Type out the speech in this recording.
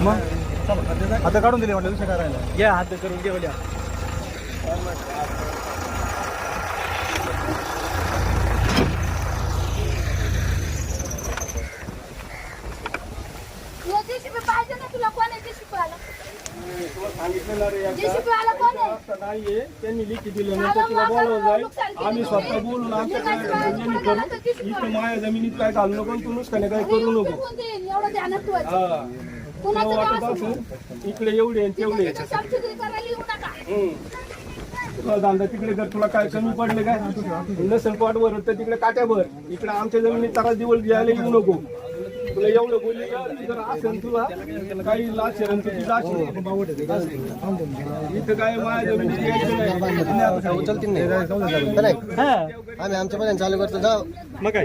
मग? आता काढून दिले म्हटलं दुसरं काय राहिलं? घ्या हात करून घे बोल्या जेसीबी पाहिजे ना तुला कोण आहे जेसीबी आला सांगितलं ना रे एकदा. जेसीबी आला कोण आहे? आता नाहीये त्यांनी लिखी दिलं नंतर तुला मग बोलावं आता जाईल. आम्ही. स्वतः बोलून आमच्या वेळेस जमिनी करू? इथं माझ्या जमिनीत काय घालू नको तू काय करू नको. हा. वाटत असू इकडे एवढे आणि तेवढे. तुला दांदा तिकडे जर तुला काय कमी पडले काय? नसेल पॉट वर तर तिकडे काट्यावर इकडे आमच्या जमिनीत तारा दिवस घ्यायला येऊ नको. तुला एवढं बोलली जर असेल तुला काही लाच तर ती लाच इथं काय माझ्या जमिनीत यायचं नाही. हा. आम्ही आमच्या पर्यंत चालू करतो. जाऊ. मग काय?